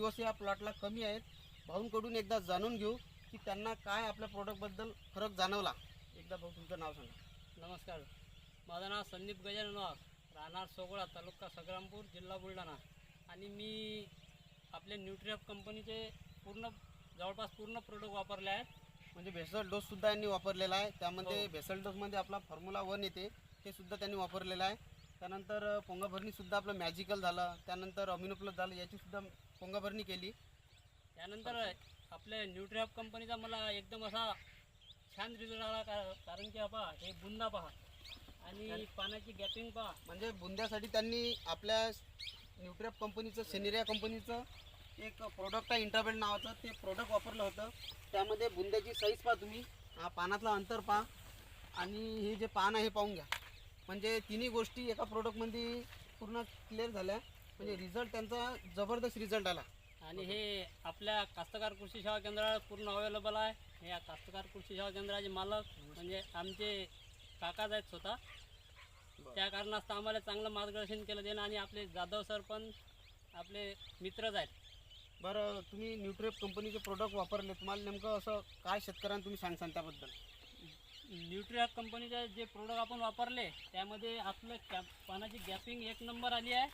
दिवस या प्लॉटला कमी आहेत. भाऊंकडून एकदा जाणून घेऊ की त्यांना काय आपल्या प्रोडक्टबद्दल फरक जाणवला. एकदा भाऊ तुमचं नाव सांगा. नमस्कार. माझं नाव संदीप गजानन वाघ राहणार सोगोळा तालुका संग्रामपूर जिल्हा बुलढाणा. आणि मी आपले न्यूट्रिअप कंपनीचे पूर्ण जवळपास पूर्ण प्रोडक्ट वापरले आहेत. म्हणजे भेसळ डोससुद्धा यांनी वापरलेला आहे. त्यामध्ये हो. भेसळ डोसमध्ये आपला फॉर्म्युला वन येते. ते सुद्धा त्यांनी वापरलेलं आहे. त्यानंतर पोंगाभरणीसुद्धा आपलं मॅजिकल झालं. त्यानंतर अमिनो प्लस झालं याचीसुद्धा पोंगाभरणी केली. त्यानंतर आपल्या न्यूट्रिअप कंपनीचा मला एकदम असा छान रिझल्ट आला का कारण की पहा हे बुंदा पहा. आणि पाण्याची गॅपिंग पहा. म्हणजे बुंद्यासाठी त्यांनी आपल्या न्यूट्रिअप कंपनीचं सेनेरिया कंपनीचं एक प्रोडक्ट आहे इंटरबेल नावाचं. ते प्रोडक्ट वापरलं होतं. त्यामध्ये बुंद्याची साईज पहा तुम्ही. हा पानातला अंतर पहा. आणि हे जे पान आहे हे पाहून घ्या. म्हणजे तिन्ही गोष्टी एका प्रोडक्टमध्ये पूर्ण क्लिअर झाल्या. म्हणजे रिझल्ट त्यांचा जबरदस्त रिझल्ट आला. आणि हे आपल्या कास्तकार कृषी सेवा केंद्रावर पूर्ण अवेलेबल आहे. हे या कास्तकार कृषी सेवा केंद्राचे मालक म्हणजे आमचे काकाच आहेत स्वतः. त्या कारणास्तव आम्हाला चांगलं मार्गदर्शन केलं देणं आणि आपले जाधव सर पण आपले मित्रच आहेत. बरं तुम्ही न्यूट्रिअप कंपनीचे प्रोडक्ट वापरले तुम्हाला नेमकं असं काय शेतकऱ्यांना तुम्ही सांगसान त्याबद्दल? न्यूट्रिया कंपनीचे जे प्रोडक्ट आपण वापरले त्यामध्ये आपलं कॅप पानाची गॅपिंग एक नंबर आली आहे.